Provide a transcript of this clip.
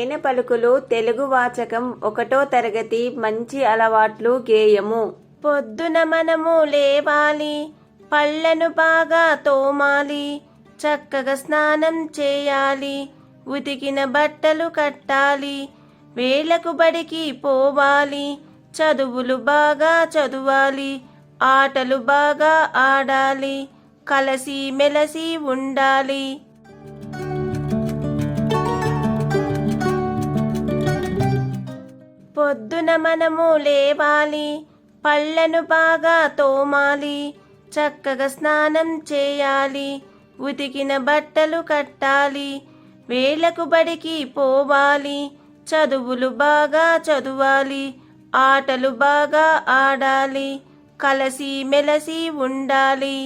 తేనె పలుకులు తెలుగు వాచకం ఒకటో తరగతి మంచి అలవాట్లు గేయము. పొద్దున మనము లేవాలి పళ్ళను బాగా తోమాలి చక్కగా స్నానం చేయాలి ఉతికిన బట్టలు కట్టాలి వేలకు బడికి పోవాలి చదువులు బాగా చదవాలి ఆటలు బాగా ఆడాలి కలసి మెలసి ఉండాలి. పొద్దున మనము లేవాలి పళ్ళను బాగా తోమాలి చక్కగా స్నానం చేయాలి ఉతికిన బట్టలు కట్టాలి వేలకు బడికి పోవాలి చదువులు బాగా చదవాలి ఆటలు బాగా ఆడాలి కలసి మెలసి ఉండాలి.